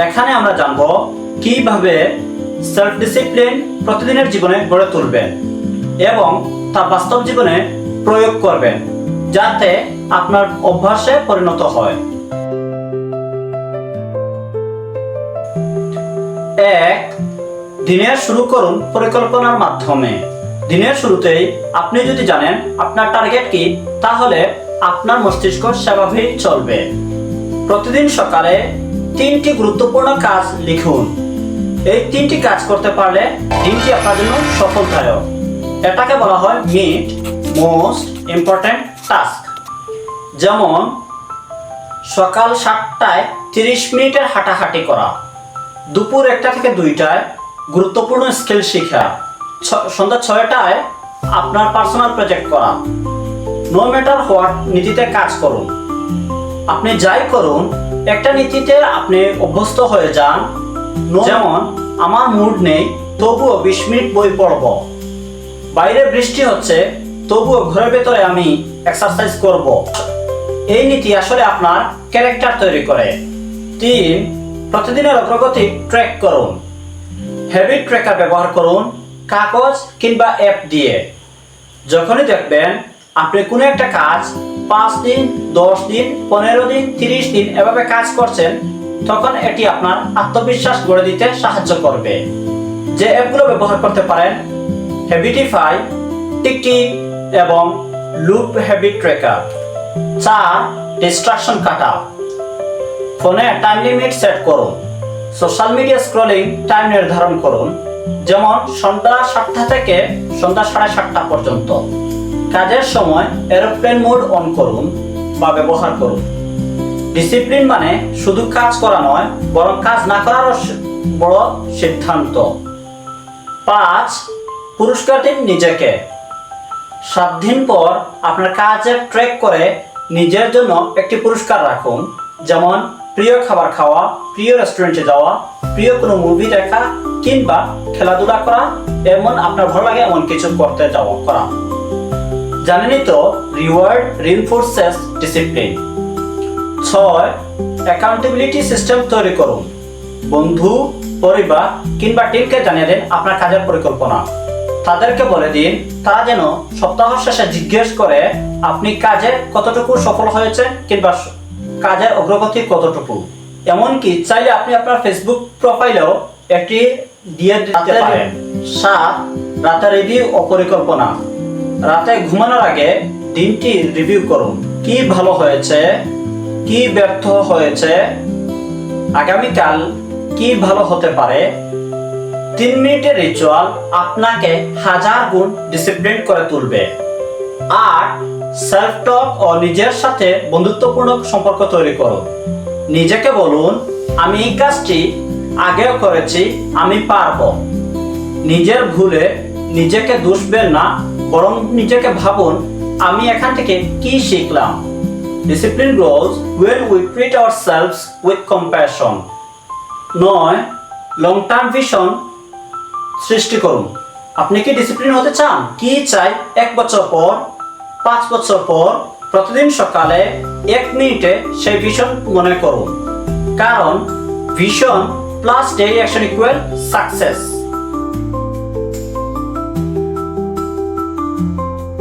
এখানে আমরা জানব কীভাবে সেলফ ডিসিপ্লিন প্রতিদিনের জীবনে গড়ে তুলবেন এবং তা বাস্তব জীবনে প্রয়োগ করবেন যাতে আপনার অভ্যাসে পরিণত হয়। এক দিনের শুরু করুন পরিকল্পনার মাধ্যমে। দিনের শুরুতেই আপনি যদি জানেন আপনার টার্গেট কি, তাহলে আপনার মস্তিষ্ক স্বাভাবিক চলবে। প্রতিদিন সকালে তিনটি গুরুত্বপূর্ণ কাজ লিখুন। এই তিনটি কাজ করতে পারলে দিনটি আপনার জন্য সফলদায়ক এটাকে বলা হয় মিট মোস্ট ইম্পর্ট্যান্ট টাস্ক যেমন, সকাল সাতটায় তিরিশ মিনিটের হাঁটাহাঁটি করা। দুপুর একটা থেকে দুইটায় গুরুত্বপূর্ণ স্কিল শেখা। সন্ধ্যা ছয়টায় আপনার পার্সোনাল প্রজেক্ট করা। নো ম্যাটার হোয়াট নীতিতে কাজ করুন। আপনি যাই করুন একটা নীতিতে আপনি অভ্যস্ত হয়ে যান। যেমন আমার মুড নেই তবুও বিশ মিনিট বই পড়ব। বাইরে বৃষ্টি হচ্ছে তবুও ঘরের ভেতরে আমি এক্সারসাইজ করব। এই নীতি আসলে আপনার ক্যারেক্টার তৈরি করে। তিন প্রতিদিনের অগ্রগতি ট্র্যাক করুন। হ্যাবিট ট্র্যাকার ব্যবহার করুন কাগজ কিংবা অ্যাপ দিয়ে। যখনই দেখবেন আপনি কোনো একটা কাজ পাঁচ দিন, দশ দিন, পনেরো দিন, তিরিশ দিন এভাবে কাজ করছেন, তখন এটি আপনার আত্মবিশ্বাস গড়ে দিতে সাহায্য করবে। যে অ্যাপগুলো ব্যবহার করতে পারেন হ্যাবিটিফাই টিকটিক এবং লুপ হ্যাবিট ট্র্যাকার চার ডিস্ট্রাকশন কাটা ফোনে টাইম লিমিট সেট করুন সোশ্যাল মিডিয়া স্ক্রলিং টাইম নির্ধারণ করুন, যেমন সন্ধ্যা সাতটা থেকে সন্ধ্যা সাড়ে সাতটা পর্যন্ত। কাজের সময় এরোপ্লেন মোড অন করুন বা ব্যবহার করুন। ডিসিপ্লিন মানে শুধু কাজ করা নয়, বরং কাজ না করারও বড় সিদ্ধান্ত। পাঁচ, পুরস্কার দিন নিজেকে। সাত দিন পর আপনার কাজের ট্র্যাক করে নিজের জন্য একটি পুরস্কার রাখুন। যেমন, প্রিয় খাবার খাওয়া, প্রিয় রেস্টুরেন্টে যাওয়া, প্রিয় কোনো মুভি দেখা, কিংবা খেলাধুলা করা, এমন আপনার ভালো লাগে এমন কিছু করতে যাওয়া করা। জানেনই তো রিওয়ার্ড রিনফোর্সেস ডিসিপ্লিন ছয় অ্যাকাউন্টেবিলিটি সিস্টেম তৈরি করুন। বন্ধু পরিবার কিংবা টিমকে জানিয়ে দিন আপনার কাজের পরিকল্পনা। তাদেরকে বলে দিন তারা যেন সপ্তাহ শেষে জিজ্ঞেস করে আপনি কাজে কতটুকু সফল হয়েছে কিংবা কাজের অগ্রগতি কতটুকু। এমনকি চাইলে আপনি আপনার ফেসবুক প্রোফাইলেও একটি দিয়ে দিতে পারেন। সাত রাতের রিভিউ ও পরিকল্পনা। রাতে ঘুমানোর আগে দিনটি রিভিউ করুন। কি ভালো হয়েছে? কি ব্যর্থ হয়েছে? আগামীকাল কি ভালো হতে পারে? তিন মিনিটের রিচুয়াল আপনাকে হাজার গুণ ডিসিপ্লিন করে তুলবে। আর সেলফ টক ও নিজের সাথে বন্ধুত্বপূর্ণ সম্পর্ক তৈরি করুন। নিজেকে বলুন, আমি এই কাজটি আগেও করেছি, আমি পারব। নিজের ভুলে নিজেকে দুষবেন না বরং নিজেকে ভাবুন, আমি এখান থেকে কি শিখলাম? Discipline grows we we treat ourselves with compassion. নয় লং টার্ম ভিশন সৃষ্টি করুন। আপনি কি ডিসিপ্লিন হতে চান? কি চাই? এক বছর পর, পাঁচ বছর পর, প্রতিদিন সকালে এক মিনিটে সেই ভিশন মনে করুন। কারণ vision plus daily action equal success